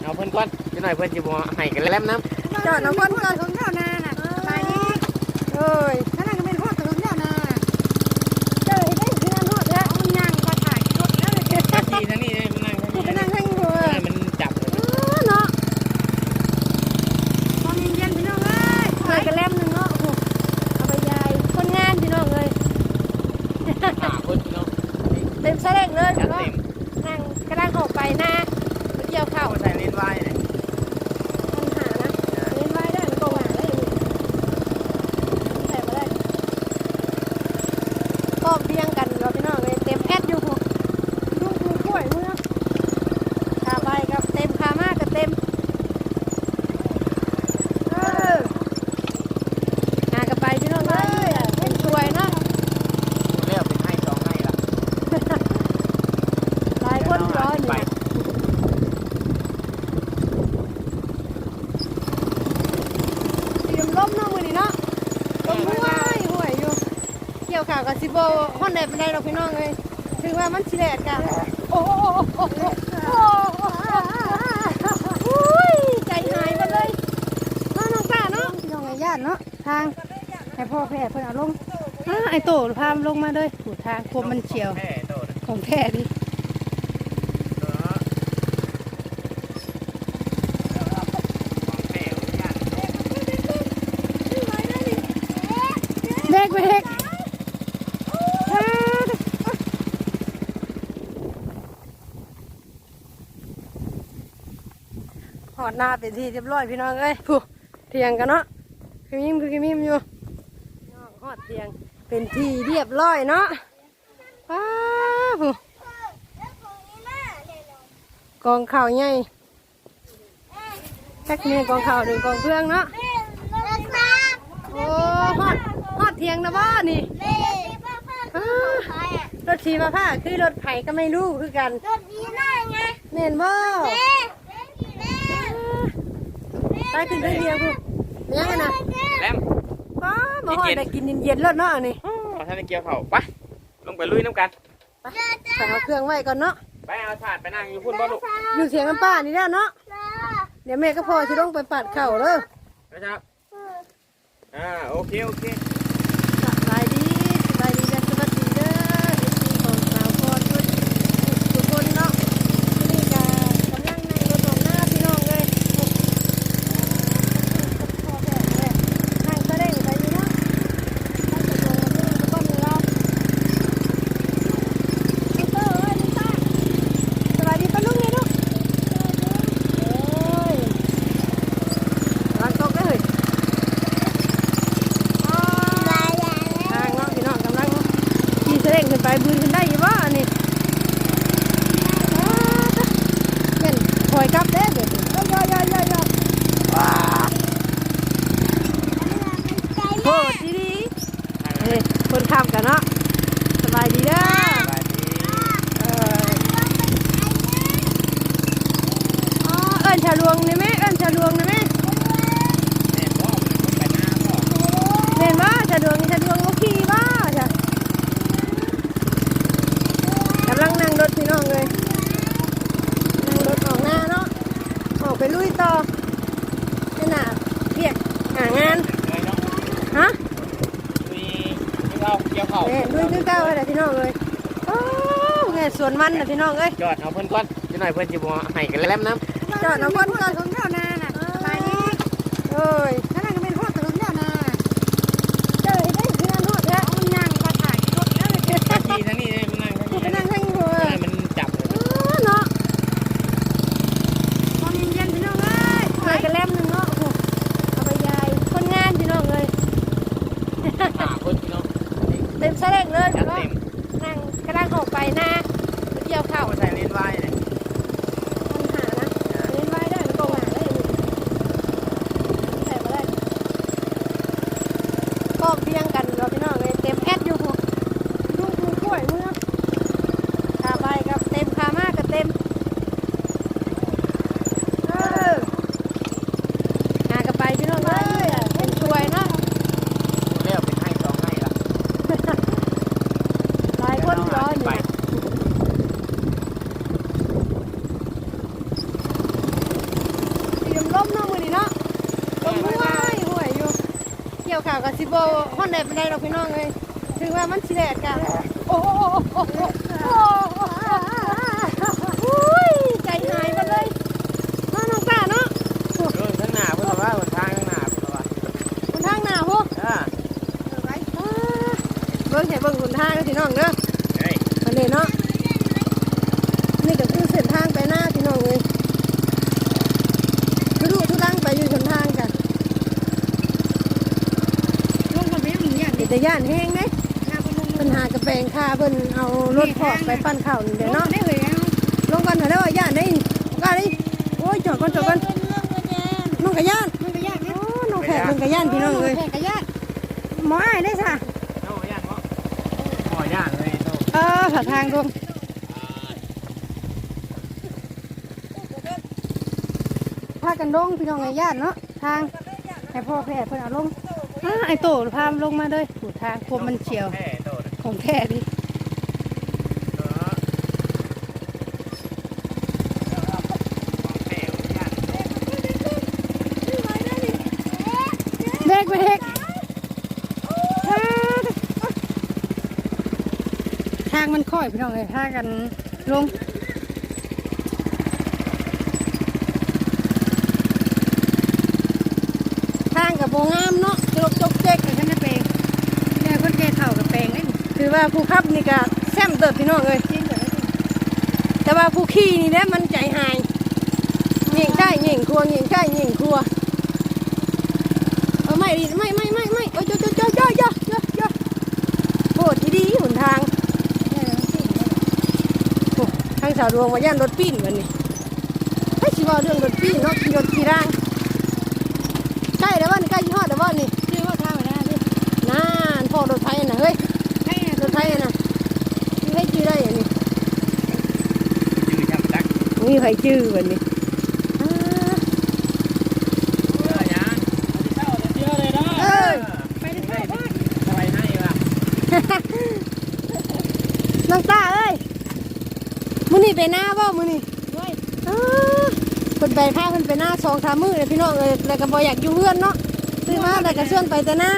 เอาเพิ่นก่อนจะหน่อยเพิ่นจะบ่ให้กันแล้วน้ำ จอดน้ำคนก่อนถึงเท่านาน่ะตายนี้เอ้ยถ้านั่นก็เป็นพวกถึงเท่านาเจอได้ที่นั่นหอดแล้วมันย่างมาถ่ายรถแล้วเลย ทีทั้งนี้เลยมันนั่งทั้ง กู นี้ ไปนั่งทั้งหัว เออมันจับเลย เนาะตอนเย็นๆพี่น้องเอ้ยเคยกันแลมหนึ่งเนาะโอ้โหเอาไปยายคนงานพี่น้องเลย ห้าคนเนาะ เต็มแสดงเลย จัด เนาะ เต็ม นั่งกระด้างออกไปหน้าไปเกี่ยวข้าว เข้าใส่เลนไว้เลย ปัญหานะเล่นไว้ได้มันก็หวานได้อยู่ใส่มาได้ก็เบียงกันเราพี่น้องเลยเต็มแอดอยู่พวกลูกกูกล้วยมึงนะขาไปกับเต็มขามากกับเต็มเออหากระไปพี่น้องเลยเป็นช่วยเนาะ เรียกเป็นให้สองให้ละ หลายคนร้อน ไป เตรียมล้มเนาะมือนี้เนาะล้มห่วยห่วยอยู่ เกี่ ยวข่าวกับซิโบฮอนแดเป็นไรเราพี่น้องเลยถึงว่ามันสิแดดกันโอ้โหโอ้โหโอ้โหอุ้ยใจหายหมดเลยน้องน้องป้าเนาะพี่น้องไอ้ญาติเนาะทางให้พ่อแพร่เพิ่นเอาลงอ้าไอ้โตพามลงมาเลยถูทางควมันเฉียวของแท้ดิ เนาะแม่ญาติ เด็กเด็ก หอดหน้าเป็นที่เรียบร้อยพี่น้องเอ้ยผู้เทียงกันเนาะคือยิ้มคือยิ้มอยู่น้องหอดเทียงเป็นที่เรียบร้อยเนาะว้าผู้กองข่าวใหญ่จักเมียกองข่าวหนึ่งกองเพื่องเนาะโอ้ฮอดฮอดเทียงนะบ้านี่อ้ารถขี่มาผ้าคือรถไผก็ไม่รู้คือกันเน่นบ่ไปขึ้น ไปเดียวผู้ยังไงนะแลมป้ามาฮอดได้กินเย็นๆแล้วเนาะนี่เอาท่านเกี่ยวเข่าไปลงไปลุยน้ำกันไปใส่เอาเครื่องไว้ก่อนเนาะไปเอาถาดไปนั่งอยู่พุ่นบ่ลูกอยู่เสียงน้ำป้านี่แล้วเนาะเดี๋ยวแม่ก็พอจะต้องไปปัดเข่าเลยนะครับอ่าโอเคโอเค สบายดีสบายดีและสวัสดีเด้อเอฟซีของสาวพรทุกทุกคนเนาะนี่ก็กำลังนั่งรถออกหน้าพี่น้องเลยพอแก่เลยทางก็เร่งไปอยู่เนาะทางจะลงมาเรื่องก็มีเราลูกเตอร์เอ้ยลูกตาสวัสดีป้าลุงเนี่ยลูกเอ้ยร้านโต๊ะได้เลย ทางเนาะพี่น้องกำลังขี่เสร่ งขึ้นไปบืนขึ้นได้อยู่ว่าอันนี้อ้าจ้ะเห็นคอยกลับเด้อเด็กย่อย่อย่อย่อย่อว้าโหดีดีเฮ้ยคนขับกันเนาะสบายดีเด้อ สบายดี เอออ๋อเอิ้นชาลวงนี่แม่เอิ้นชาลวงนี่แม่ แม่พ่อมันไปหน้าพ่อ เห็นว่าชาลวงชาลวงโอเคบ่จ้ะกำลังนั่งรถพี่น้องเลย นั่งรถออกหน้าเนาะ ออกไปลุยต่อนี่น่ะเรียกหางาน เลยเนาะ ฮะ มีเราเกี่ยวเข่า เอ้ลุยคือเก้าเลยพี่น้องเลยโอ้ไง สวนมันนะพี่น้องเอ้ย จอดเอาเพิ่นก่อนจะหน่อยเพิ่นจะบ่ให้กันแล้วน้ำ จอดน้ำคนก่อนถึงเท่านาน่ะตายนี้เอ้ยถ้านั่นก็เป็นพวกถึงเท่านาเจอได้ที่นั่นหอดแล้วมันย่างมาถ่ายรถแล้วเลย ทีทั้งนี้เลยมันนั่งทั้ง กู นี้ ไปนั่งทั้งหัว เออมันจับเลย เออเนาะตอนเย็นๆพี่น้องเอ้ยเคยกันแลมหนึ่งเนาะโอ้โหเอาไปยายคนงานพี่น้องเลย ห้าคนเนาะ เต็มแสดงเลย จัด เนาะ เต็ม นั่งกระด้างออกไปหน้าไปเกี่ยวข้าว เข้าใส่เลนไว้เลย ปัญหานะเล่นไว้ได้มันก็หวานได้อยู่ มเนาะมื้อนี้เนาะลมห่วยห่วยอยู่เกี่ยวข้าวกับสิบ่ฮอนได้ปานใดดอกพี่น้องเอ้ยถึงว่ามันสิแดดกะโอ้โอ้โอ้โอ้โอ้โอ้ยใจหายไปเลยมาน้องตาเนาะเออข้างหน้าเพิ่นว่าหนทางข้างหน้าเพิ่นว่าบนทางหน้าพวกอ่าเบิ่งให้เบิ่งบนทางกันพี่น้องเด้อเฮ้ยอันนี้เนาะนี่ก็คือเส้นทางไปหน้าพี่น้องเลยทุรุทุรังไปอยู่บนทางกัน ลงมาไม่ มีอย่างเดี๋ยวจะย่านแห้งไหมหน้าคนลงเพิ่นหากระแปลงค่าเพิ่นเอารถพอกไปปั้นข้าวนี่เดี๋ยวเนาะเนาะได้เลยเอาลงกันเถอะแล้วว่าย่านได้ก็ได้โอ้ยจอดก่อนจอดก่อนน้องกระย่านมันก็ยากโอ้นะน้องแขกน้องกระย่านพี่น้องเลยแข่งก็ยากหมออ้ายได้ซะเอาย่านเนาะอ๋อย่านเลยโตเออผ่าทางลงพากันลงพี่น้องกระย่านเนาะทางให้พ่อแพทย์เพิ่นเอาลงอ่าไอ้โตพามลงมาเลย ถูทางควมันเฉียว แค่โตนะของแท้ดิเออแค่ย่านเด็กไปเด็กทางมันค่อยพี่น้องเลยทางกันลงทางกับโบงามเนาะ ถือว่าผู้ขับนี่ก็แซมเติบพี่น้องเลยแต่ว่าผู้ขี่นี่นะมันใจหายเงี่ยงได้เงี่งครัวเงี่ยงได้เงี่งครัวเอาไม่ดีไม่ไม่ไม่ไม่โอ้ยจ้าเจ้าเจ้าเจ้าเจ้าโอ้ยโหดดีหนทางทางสาวดวงมาย่านรถปีนวันนี้ไอ้ชิว่าเรื่องรถปีนรถาะขี่รถขี่ร่างใกล้แล้ววันใกล้ยี่ห้อแต่ว่านี่ชื่อว่าข้าวนะนี่นานพ่อรถไฟนะเฮ้ย มีใครชื่อวันนี้อเออย่างเชื่อเลยเนาะเออไปถึงข้าวบ้านอะไรให้ล่ะน้องตาเอ้ยมือนี้ไปหน้าบ่มือนี้ด้วยอ้าเพิ่นไปพาเพิ่นไปหน้าสองสามมือเลยพี่น้องเอ้ยแล้วก็บ่อยากอยู่เฮือนเนาะซื้อมาแล้วก็ชวนไปแต่หน้า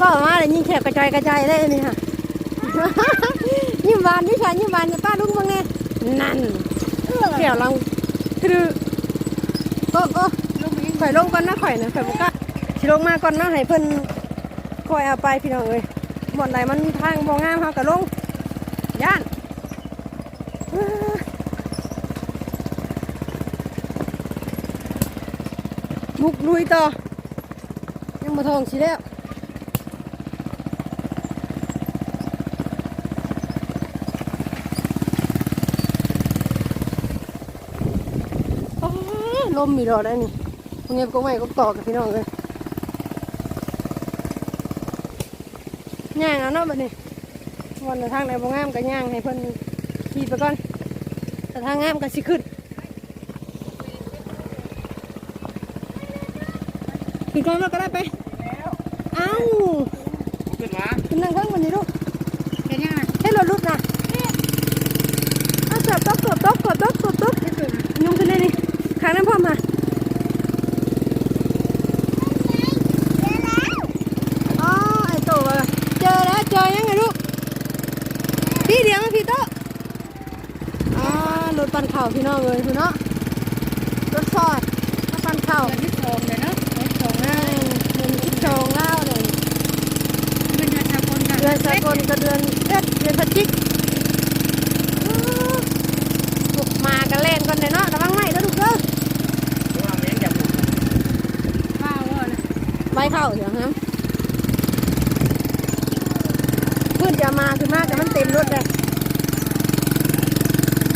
ก็มาแล้วยิงแขกกระจายกระจายได้นี่ค่ะยิ้มหวานนี่ค่ะยิ้มหวานนี่ยป้าลุงบ้างแน่นั่น เขียวเราคือโอ้โอ้ลงมายังข่อยลงก่อนนะข่อยนะข่อยบ่กล้าสิลงมาก่อนนะให้เพิ่นคอยเอาไปพี่น้องเอ้ยหมดไหนมันทางบ่งามเฮาก็ลงย่านบุกลุยต่อยังมาทองสิแล้วอ้าว ลมมีรอได้นี่พวกเงียบก็ไม่ก็ต่อกับพี่น้องเลยย่างเอาเนาะบัดนี้วันทางไหนบ่งามก็ย่างให้เพิ่นขี่ไปก่อน แต่ทางงามก็สิขึ้นขึ้นก่อนมาก็ได้ไปเอ้าขึ้นมาขึ้นนั่งข้างบนนี้ลูกเป็นยังไงให้รถลุดนะเอาเกือบตกเกือบตกเกือบตกเกือบตก ที่สุด ยุ่งขึ้นได้นี่ ข้างนั้นพ่อมาพี่เจอยังไงลูกพี่เดียวมาพี่โตอ่ารถปันเข่าพี่น้องเลยพี่เนาะรถฟอร์ดรถปันเข่าเดือนที่สองเลยเนาะเดือนที่สองอ่าเดือนที่สองแล้วเลยเดือนสากลกันเดือนสากลกับเดือนเอ็ดเดือนพฤศจิกมากันเล่นกันเลยเนาะระวังไม่นะลูกเด้อ ดูว่าเม้นอย่าบุก ข้าวว่านะ ใบเข้าเดี๋ยวฮะขึ้นจะมาคือมากแต่มันเต็มรถเลย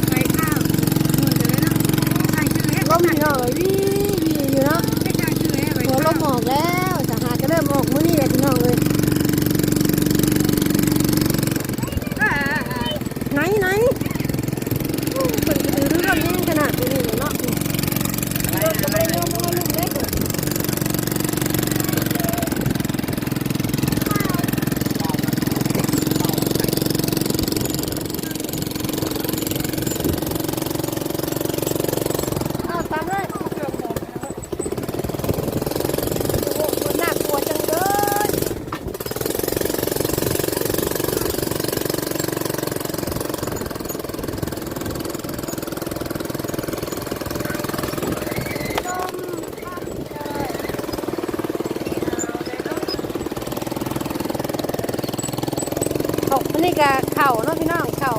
ไปข้าวหมดเลยเนาะใช่ชื่อแล้ว ลมพี่น้องเอ้ยวี่วี่อยู่เนาะ ไม่ใช่ชื่อแล้วไป หัวลมออกแล้วจะหาก็เริ่มออกมื้อนี้แหละพี่น้องเอ้ยไหนไหนโอ้เปิดกระตือรือร้นแห้งขนาดนี้เลยเนาะ อะไรอะไร ก็เข่าเนาะพี่น้องเข่า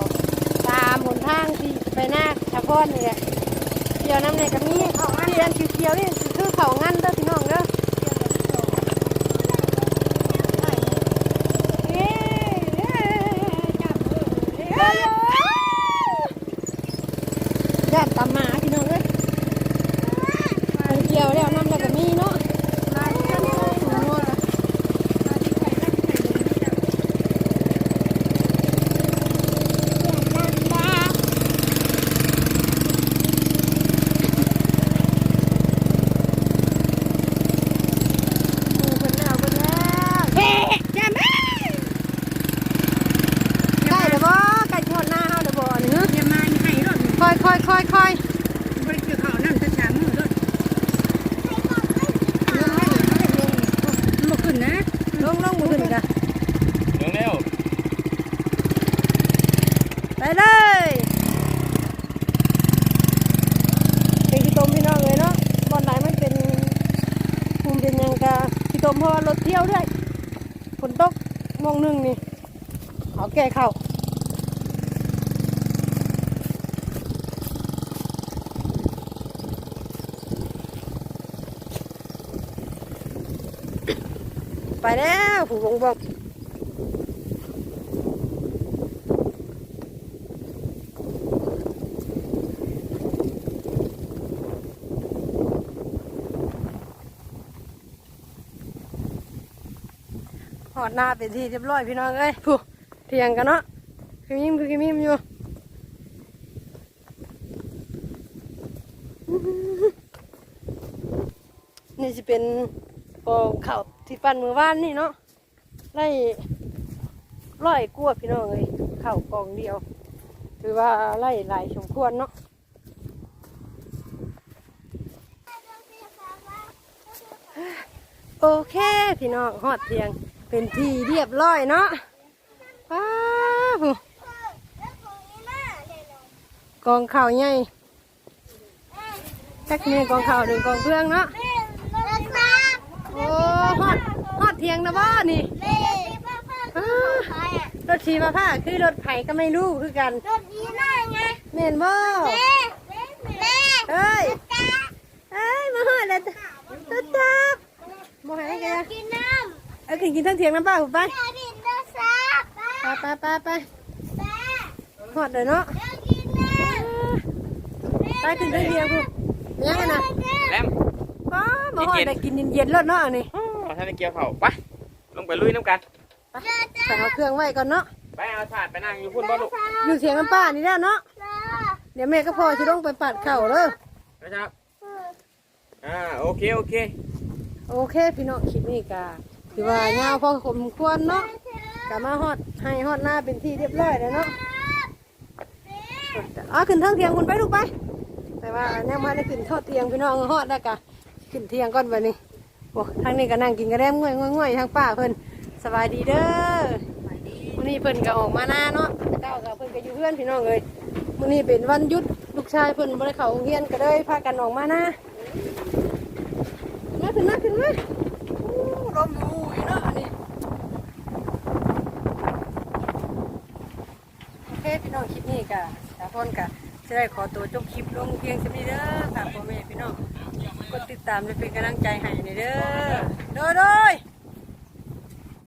ตามหนทางที่ไปหน้าชะพอนนี่แหละเกี่ยวน้ำเนี่ยก็มีเข่างันเรียนเขียวๆนี่คือเข่างันเด้อพี่น้องเด้อเย้เย้จับมือเย้ย่านตามหมาพี่น้องเอ้ยมันเกี่ยวแล้วน้ำแล้วก็มีเนาะมาเที่ยวนี่เลยหนูน่ะ เพิ่นแล้วเพิ่นแล้วเฮ้จ้าแม่ได้เด้อบ่ไก่ทอดหน้าเฮาเด้อบ่นี่ อย่ามาให้รถ ค่อยค่อยค่อยค่อยบริเกี่ยวเขานั่นจะสามมือรถมาขึ้นนะลงลงมือนี่กะเร็วเร็วไปเลยเป็นขี้ตมพี่น้องเลยเนาะบ่อนไหนมันเป็นภูมิเป็นหยังกะขี้ตมเพราะว่ารถเที่ยวด้วยฝนตกโมงหนึงนี่ขอแก้เข้า แล้วผู้บงบอกหอดหน้าเป็นที่เรียบร้อยพี่น้องเอ้ยผู้เถียงกันเนาะคือยิ้มคือยิ้มอยู่นี่จะเป็นกองเข่าว ที่ปั่นมือว่านนี่เนาะไล่ร้อยกลัวพี่น้องเอ้ยเข่ากองเดียว ถือว่าไล่หลายสมควรเนาะโอเค พี่น้องหอดเทียงเป็นที่เรียบร้อยเนาะว้าวกองเข่าใหญ่จักนี่กองเข่าหนึ่งกองเพื่องเนาะ ฮอดฮอดเทียงนะบ่นี่อ้ารถชีมาผ้าคือรถไผ่ก็ไม่รู้คือกันรถีน่าไงเมนบ่เอ้ยเอ้ยมาฮอดแล้วจ้ะจับจับบ่ให้กันกินน้ำเอ้ยกินกินทั้งเทียงน้ำป้าผมไปไปไปไปไปหอดเลยเนาะไปขึ้นเทียงคุณยังไงนะแลมป้ามาหอดได้กินเย็นๆแล้วเนาะนี่ เอาท่านเกี่ยวเขาไปลงไปลุยน้ำกัน ไปใส่เอาเครื่องไว้ก่อนเนาะ ไปเอาถาดไปนั่งอยู่พุ่นบ่ลูกอยู่เทียงน้ำป้านี่แล้วเนาะำเดี๋ยวแม่ก็พอจะต้องไปปัดเข่าเลยนะครับ อ่าโอเคโอเค โอเคพี่น้องคลิปนี้กะถือว่ายาวพอสมควรเนาะกะมาฮอดให้ฮอดหน้าเป็นที่เรียบร้อยแล้วเนาะอ๋อขึ้นทั้งเทียงคุณไปลูกไป แต่ว่าเนี่ยมาได้ขึ้นทอดเทียงพี่น้องฮอดได้วกะขึ้นเทียงก่อนวันนี้ โอ้ทางนี้ก็นั่งกินกระแดมง่วยง่วยง่วยทางป้าเพิ่นสบายดีเด้อวันนี้เพิ่นก็ออกมาหน้าเนาะเจ้าก็เพิ่นก็อยู่เพื่อนพี่น้องเลยวันนี้เป็นวันหยุดลูกชายเพิ่นบ่ได้เข้าโรงเรียนก็เลยพากันออกมาหน้ามาขึ้นมาขึ้นมาโอ้ลมอยู่อีเนาะอันนี้โอเคพี่น้องคลิปนี้ก็สาพนก็จะได้ขอตัวจบคลิปลงเพียงเท่านี้เด้อค่ะพ่อแม่พี่น้อง กดติดตามและเป็นกำลังใจให้ในเด้อโดยโดย